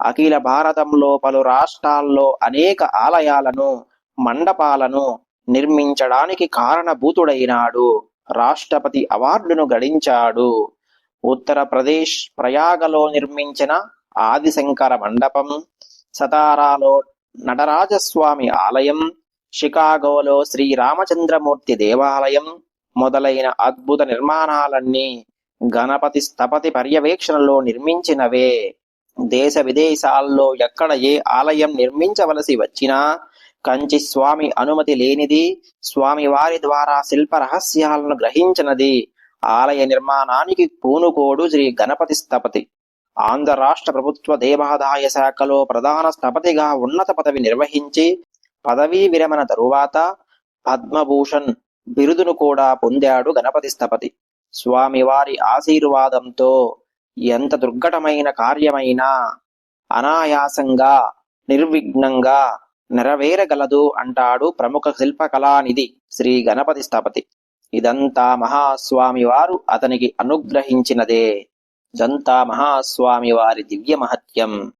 అఖిల భారతంలో పలు రాష్ట్రాల్లో అనేక ఆలయాలను మండపాలను నిర్మించడానికి కారణభూతుడైనాడు. రాష్ట్రపతి అవార్డును గడించాడు. ఉత్తరప్రదేశ్ ప్రయాగలో నిర్మించిన ఆదిశంకర మండపం సతారాలో నటరాజస్వామి ఆలయం షికాగోలో శ్రీరామచంద్రమూర్తి దేవాలయం మొదలైన అద్భుత నిర్మాణాలన్నీ గణపతి స్థపతి పర్యవేక్షణలో నిర్మించినవే. దేశ విదేశాల్లో ఎక్కడ ఏ ఆలయం నిర్మించవలసి వచ్చినా కంచి స్వామి అనుమతి లేనిది స్వామి వారి ద్వారా శిల్ప రహస్యాలను గ్రహించినది ఆలయ నిర్మాణానికి పూనుకోడు శ్రీ గణపతి స్థపతి. ఆంధ్ర రాష్ట్ర ప్రభుత్వ దేవాదాయ శాఖలో ప్రధాన స్థపతిగా ఉన్నత పదవి నిర్వహించి పదవీ విరమణ తరువాత పద్మభూషణ్ బిరుదును కూడా పొందాడు గణపతి స్థపతి. స్వామివారి ఆశీర్వాదంతో ఎంత దుర్ఘటమైన కార్యమైనా అనాయాసంగా నిర్విఘ్నంగా నెరవేరగలదు అంటాడు ప్రముఖ శిల్పకళానిధి శ్రీ గణపతి స్థపతి. ఇదంతా మహాస్వామి వారు అతనికి అనుగ్రహించినదే. ఇదంతా మహాస్వామి వారి దివ్య మహత్యం.